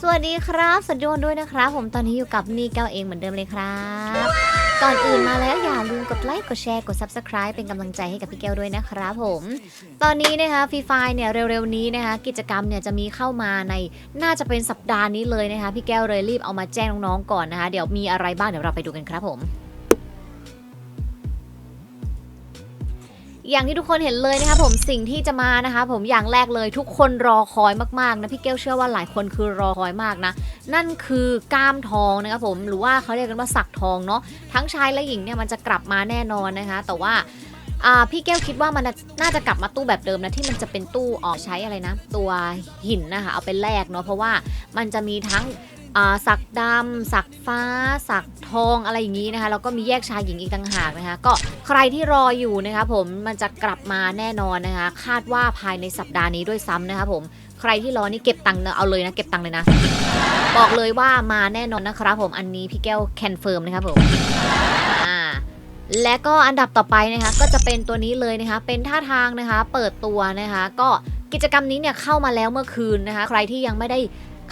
สวัสดีครับสวัสดีทุกคนด้วยนะครับผมตอนนี้อยู่กับนี่แก้วเองเหมือนเดิมเลยครับ ก่อนอื่นมาแล้วอย่าลืมกดไลค์กดแชร์กด subscribe เป็นกำลังใจให้กับพี่แก้วด้วยนะครับผม ตอนนี้นะคะฟรีไฟเนี่ยเร็วๆนี้นะคะกิจกรรมเนี่ยจะมีเข้ามาในน่าจะเป็นสัปดาห์นี้เลยนะคะพี่แก้วเลยรีบเอามาแจ้งน้องๆก่อนนะคะเดี๋ยวมีอะไรบ้างเดี๋ยวเราไปดูกันครับผม อย่างที่ทุกคนเห็นเลยนะคะผมสิ่งที่จะมานะคะ ผมอย่างแรกเลยทุกคนรอคอยมากๆนะพี่แก้เชื่อว่าหลายคนคือรอคอยมากนะ นั่นคือกล้ามทองนะครับผมหรือว่าเขาเรียกกันว่าสักทองเนาะทั้งชายและหญิงเนี่ยมันจะกลับมาแน่นอนนะคะ แต่ว่าพี่แก้วคิดว่ามันน่าจะกลับมาตู้แบบเดิมนะที่มันจะเป็นตู้ออกใช้อะไรนะ ตัวหินนะคะเอาไปแลกเนาะเพราะว่ามันจะมีทั้ง สักดำสักฟ้า สักทองอะไรอย่างนี้นะคะแล้วก็มีแยกชายหญิงอีกต่างหากนะคะ ก็ใครที่รออยู่นะคะผมมันจะกลับมาแน่นอนนะคะ คาดว่าภายในสัปดาห์นี้ด้วยซ้ำนะคะผมใครที่รอนี่เก็บตังค์เอาเลยนะเก็บตังค์เลยนะ บอกเลยว่ามาแน่นอนนะครับผมอันนี้พี่แก้วแคนเฟิร์มนะครับผมและก็อันดับต่อไปนะคะก็จะเป็นตัวนี้เลยนะคะเป็นท่าทางนะคะเปิดตัวนะคะ ก็กิจกรรมนี้เนี่ยเข้ามาแล้วเมื่อคืนนะคะ ใครที่ยังไม่ได้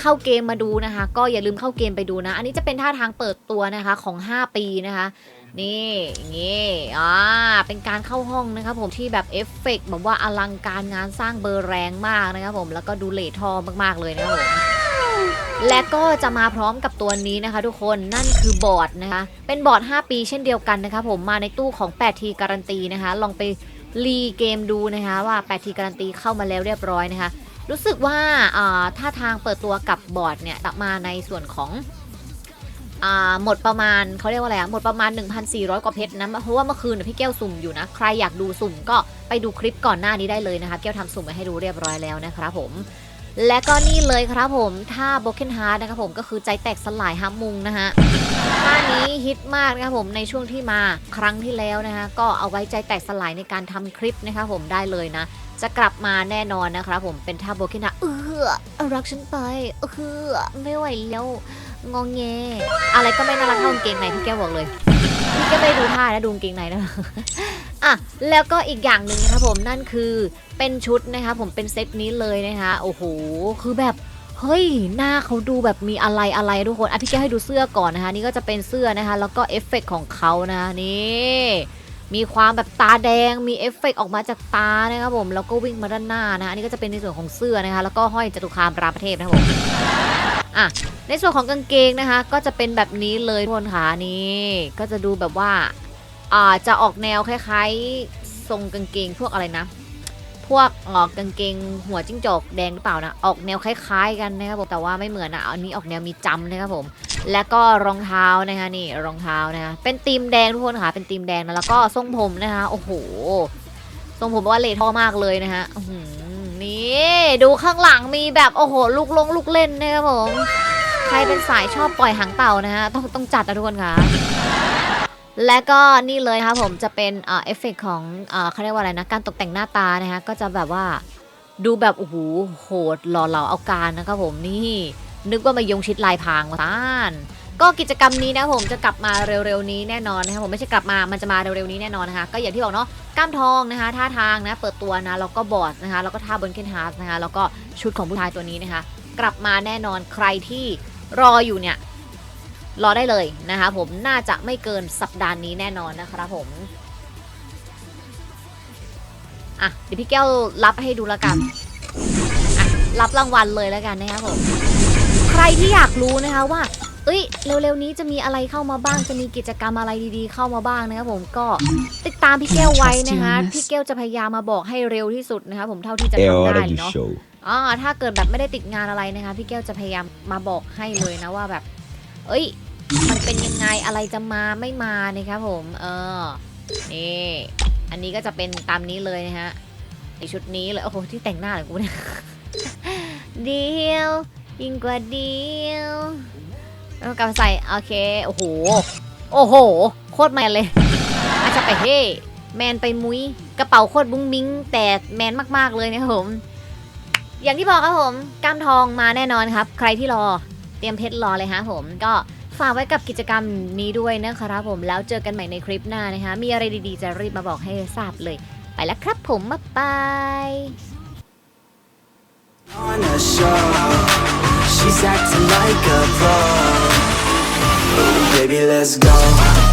เข้าเกมมาดูนะคะ ก็อย่าลืมเข้าเกมไปดูนะ อันนี้จะเป็นท่าทางเปิดตัวนะคะของ 5 ปีนะคะนี่อย่างงี้อ่าเป็นการเข้าห้องนะครับผมที่แบบเอฟเฟกต์แบบว่าอลังการงานสร้างเบอร์แรงมากนะครับผมแล้วก็ดูเลททอมากๆเลยนะครับผมและก็จะมาพร้อมกับตัวนี้นะคะ ทุกคนนั่นคือบอร์ดนะคะ เป็นบอร์ด 5 ปีเช่นเดียวกันนะคะผมมาในตู้ของ8ทีการันตีนะคะ ลองไปรีเกมดูนะคะว่า8ทีการันตีเข้ามาแล้วเรียบร้อยนะคะ รู้สึกว่าท่าทางเปิดตัวกับบอร์ดเนี่ยมาในส่วนของอหมดประมาณเขาเรียกว่าอะไรอะหมดประมาณ 1,400 กว่าเพชรนะ เพราะว่าเมื่อคืนพี่แก้วสุ่มอยู่นะ ใครอยากดูสุ่มก็ไปดูคลิปก่อนหน้านี้ได้เลยนะคะแก้วทำสุ่มไว้ให้ดูเรียบร้อยแล้วนะครับผม และก็นี่เลยครับผมท่า Broken Heart นะครับผมก็คือใจแตกสลายฮัมมุงนะฮะท่านี้ฮิตมากนะครับผมในช่วงที่มาครั้งที่แล้วนะฮะก็เอาไว้ใจแตกสลายในการทำคลิปนะครับผมได้เลยนะ จะกลับมาแน่นอนนะครับผมเป็นท่า Broken Heart เออเอารักฉันไปเออไม่ไหวแล้วงองแงอะไรก็ไม่น่ารักเท่ากางเกงในพี่แกบอกเลยพี่แกไม่ดูท่านะดูกางเกงในนะอะแล้วก็อีกอย่างหนึ่งนะครับผมนั่นคือเป็นชุดนะคะผมเป็นเซตนี้เลยนะคะโอ้โหคือแบบเฮ้ยหน้าเขาดูแบบมีอะไรอะไรทุกคนอะพี่แกให้ดูเสื้อก่อนนะคะนี่ก็จะเป็นเสื้อนะคะ แล้วก็เอฟเฟกต์ของเขานะะนี่ มีความแบบตาแดงมีเอฟเฟกต์ออกมาจากตานะครับผมแล้วก็วิ่งมาด้านหน้านะคะอันนี้ก็จะเป็นในส่วนของเสื้อนะคะ แล้วก็ห้อยจตุคามรามประเทศนะครับผมอะในส่วนของกางเกงนะคะ ก็จะเป็นแบบนี้เลยทุกคนค่ะนี่ก็จะดูแบบว่าอ่าจะออกแนวคล้ายๆทรงกางเกงพวกอะไรนะ พวกออกกางเกงหัวจิ้งจอกแดงหรือเปล่านะ ออกแนวคล้ายๆกันนะครับผมแต่ว่าไม่เหมือนอะอันนี้ออกแนวมีจำนะครับผม แล้วก็รองเท้านะคะนี่รองเท้านะคะเป็นธีมแดงทุกคนค่ะเป็นธีมแดงนะแล้วก็ทรงผมนะคะโอ้โหทรงผมว่าเลทท่อมากเลยนะคะนี่ดูข้างหลังมีแบบโอ้โหลูกลงลูกเล่นนะครับผมใครเป็นสายชอบปล่อยหางเต่านะฮะต้องต้องจัดนะทุกคนค่ะ และก็นี่เลยนะคะผมจะเป็นเอ่อเฟเฟกของเขาเรียกว่าอะไรนะการตกแต่งหน้าตานะคะก็จะแบบว่าดูแบบโอ้โหโหดหล่อเหลาเอาการนะครับผมนี่นึกว่ามายงชิดลายพรางมาต้านก็กิจกรรมนี้นะผมจะกลับมาเร็วๆนี้แน่นอนนะคะผมไม่ใช่กลับมามันจะมาเร็วๆนี้แน่นอนนะคะก็อย่างที่บอกเนาะกล้ามทองนะคะท่าทางนะเปิดตัวนะแล้วก็บอร์ดนะคะแล้วก็ท่าบนเคนฮาร์สนะคะแล้วก็ชุดของผู้ชายตัวนี้นะคะ กลับมาแน่นอนใครที่รออยู่เนี่ย รอได้เลยนะคะผมน่าจะไม่เกินสัปดาห์นี้แน่นอนนะครับผมอะเดี๋ยวพี่แก้วรับให้ดูแล้วกันอะรับรางวัลเลยแล้วกันนะครับผมใครที่อยากรู้นะคะว่า เอ้ยเร็วๆนี้จะมีอะไรเข้ามาบ้างจะมีกิจกรรมอะไรดีๆ เข้ามาบ้างนะครับผมก็ติดตามพี่แก้วไว้นะคะพี่แก้วจะพยายามมาบอกให้เร็วที่สุดนะคะผมเท่าที่จะ É ทำได้ hora de เนาะ show. อ่าถ้าเกิดแบบไม่ได้ติดงานอะไรนะคะ พี่แก้วจะพยายามมาบอกให้เลยนะว่าแบบ เอ้ยมัน เป็นยังไงอะไรจะมาไม่มานะครับผมเออนี่อันนี้ก็จะเป็นตามนี้เลยนะฮะในชุดนี้เลยโอ้โหที่แต่งหน้าเหรอกูเนี่ยเดียวยิ่งกว่าเดียวแล้วกลับใส่โอเคโอ้โหโอ้โห โคตรแมนเลยอาจจะไปเฮ้แมนไปมุ้ยกระเป๋าโคตรบุ้งมิ้ง แต่แมนมากๆเลยนะครับผม อย่างที่บอกครับผมกล้ามทองมาแน่นอนครับ ใครที่รอเตรียมเพชรรอเลยฮะผมก็ ฝากไว้กับกิจกรรมนี้ด้วยนะครับผมแล้วเจอกันใหม่ในคลิปหน้านะคะ มีอะไรดีๆ จะรีบมาบอกให้ทราบเลย ไปแล้วครับผมบ๊ายบาย on a show. She's acting like a pro. Oh, baby, let's go.